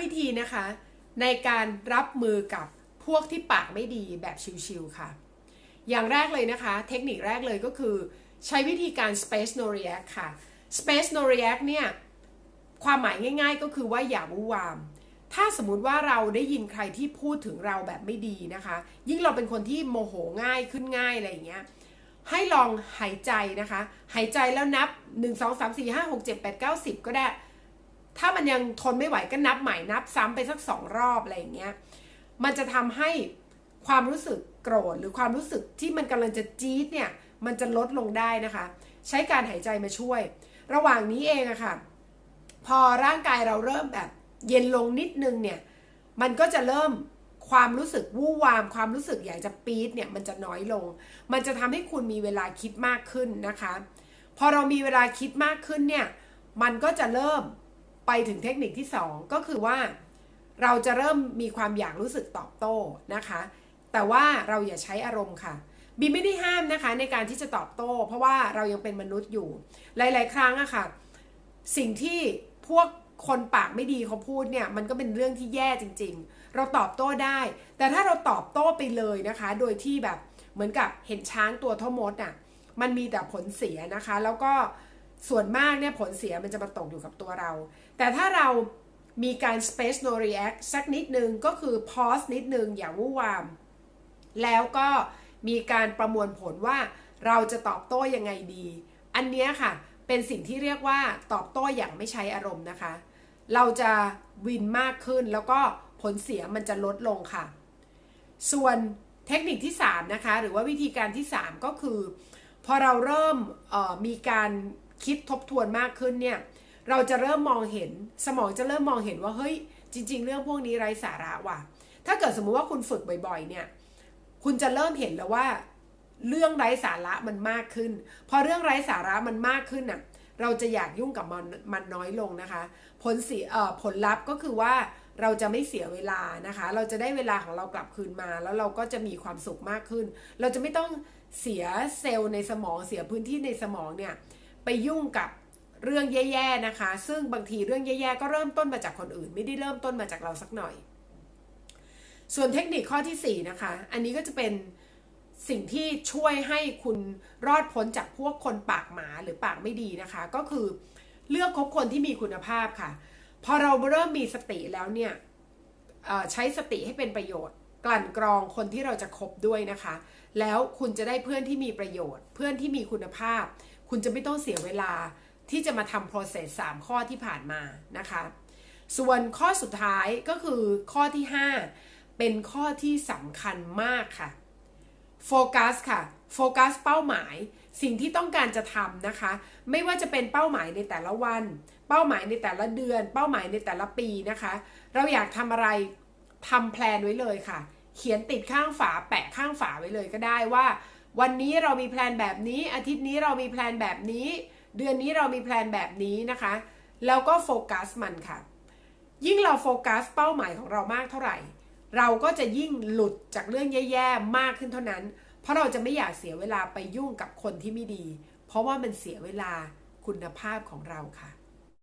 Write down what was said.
วิธีนะคะ ในการรับมือกับพวกที่ปากไม่ดีแบบชิวๆค่ะ อย่างแรกเลยนะคะ เทคนิคแรกเลยก็คือ ใช้วิธีการ space no react ค่ะ space no react เนี่ย ความหมายง่าย ๆ ก็คือว่าอย่าวู่วาม ถ้าสมมติว่าเราได้ยินใครที่พูดถึงเราแบบไม่ดีนะคะ ยิ่งเราเป็นคนที่โมโหง่ายขึ้นง่ายอะไรอย่างเงี้ยให้ลองหายใจนะคะ หายใจแล้วนับ 1 2 3 4 5 6 7 8 9 10 ก็ได้ ถ้ามันยังทนไม่ไหวก็นับใหม่นับซ้ำไปสักสองรอบอะไรอย่างเงี้ย มันจะทำให้ความรู้สึกโกรธหรือความรู้สึกที่มันกำลังจะจี๊ดเนี่ยมันจะลดลงได้นะคะ ใช้การหายใจมาช่วย ระหว่างนี้เองอะค่ะ พอร่างกายเราเริ่มแบบเย็นลงนิดนึงเนี่ยมันก็จะเริ่มความรู้สึกวู่วาม ความรู้สึกอยากจะปี๊ดเนี่ยมันจะน้อยลง มันจะทำให้คุณมีเวลาคิดมากขึ้นนะคะ พอเรามีเวลาคิดมากขึ้นเนี่ยมันก็จะเริ่ม ไปถึงเทคนิคที่ 2 ก็คือว่าเราจะเริ่มมีความอยากรู้สึกตอบโต้นะคะ แต่ว่าเราอย่าใช้อารมณ์ค่ะบีไม่ได้ห้ามนะคะในการที่จะตอบโต้ เพราะว่าเรายังเป็นมนุษย์อยู่ หลาย ๆ ครั้งอะค่ะ สิ่งที่พวกคนปากไม่ดีเขาพูดเนี่ยมันก็เป็นเรื่องที่แย่จริง ๆ เราตอบโต้ได้ แต่ถ้าเราตอบโต้ไปเลยนะคะ โดยที่แบบเหมือนกับเห็นช้างตัวเท่ามดอะมันมีแต่ผลเสียนะคะ แล้วก็ ส่วนมากเนี่ยผลเสียมันจะมาตกอยู่กับตัวเรา แต่ถ้าเรามีการ space no react สักนิดนึงก็คือ pause นิดนึงอย่าวู่วาม แล้วก็มีการประมวลผลว่าเราจะตอบโต้ยังไงดี อันเนี้ยค่ะเป็นสิ่งที่เรียกว่าตอบโต้อย่างไม่ใช้อารมณ์นะคะ เราจะวินมากขึ้นแล้วก็ผลเสียมันจะลดลงค่ะ ส่วนเทคนิคที่ 3 นะคะ หรือว่าวิธีการที่ 3 ก็คือ พอเราเริ่มมีการ คิดทบทวนมากขึ้นเนี่ยเราจะเริ่มมองเห็นสมองจะเริ่มมองเห็นว่าเฮ้ยจริง ๆ เรื่องพวกนี้ไร้สาระว่ะ ถ้าเกิดสมมุติว่าคุณฝึกบ่อย ๆ เนี่ย คุณจะเริ่มเห็นแล้วว่า เรื่องไร้สาระมันมากขึ้น พอเรื่องไร้สาระมันมากขึ้นน่ะเราจะอยากยุ่งกับมันมันน้อยลงนะคะ ผลสีเอ่อผลลัพธ์ก็คือว่าเราจะไม่เสียเวลานะคะ เราจะได้เวลาของเรากลับคืนมา แล้วเราก็จะมีความสุขมากขึ้น เราจะไม่ต้องเสียเซลล์ในสมองเสียพื้นที่ในสมองเนี่ย ไปยุ่งกับเรื่องแย่ๆนะคะ ซึ่งบางทีเรื่องแย่ๆก็เริ่มต้นมาจากคนอื่น ไม่ได้เริ่มต้นมาจากเราสักหน่อย ส่วนเทคนิคข้อที่ 4 นะคะ อันนี้ก็จะเป็นสิ่งที่ช่วยให้คุณรอดพ้นจากพวกคนปากหมาหรือปากไม่ดีนะคะ ก็คือเลือกคบคนที่มีคุณภาพค่ะ พอเราเริ่มมีสติแล้วเนี่ยใช้สติให้เป็นประโยชน์ กลั่นกรองคนที่เราจะคบด้วยนะคะ แล้วคุณจะได้เพื่อนที่มีประโยชน์ เพื่อนที่มีคุณภาพ คุณจะไม่ต้องเสียเวลาที่จะมาทำ process 3 ข้อที่ผ่านมานะคะ ส่วนข้อสุดท้ายก็คือข้อที่ 5 เป็นข้อที่สำคัญมากค่ะโฟกัสค่ะโฟกัสเป้าหมายสิ่งที่ต้องการจะทำนะคะ ไม่ว่าจะเป็นเป้าหมายในแต่ละวัน เป้าหมายในแต่ละเดือน เป้าหมายในแต่ละปีนะคะ เราอยากทำอะไรทำแพลนไว้เลยค่ะ เขียนติดข้างฝาแปะข้างฝาไว้เลยก็ได้ว่า วันนี้เรามีแพลนแบบนี้ อาทิตย์นี้เรามีแพลนแบบนี้ เดือนนี้เรามีแพลนแบบนี้นะคะ แล้วก็โฟกัสมันค่ะ ยิ่งเราโฟกัสเป้าหมายของเรามากเท่าไหร่ เราก็จะยิ่งหลุดจากเรื่องแย่ๆมากขึ้นเท่านั้น เพราะเราจะไม่อยากเสียเวลาไปยุ่งกับคนที่ไม่ดี เพราะว่ามันเสียเวลาคุณภาพของเราค่ะ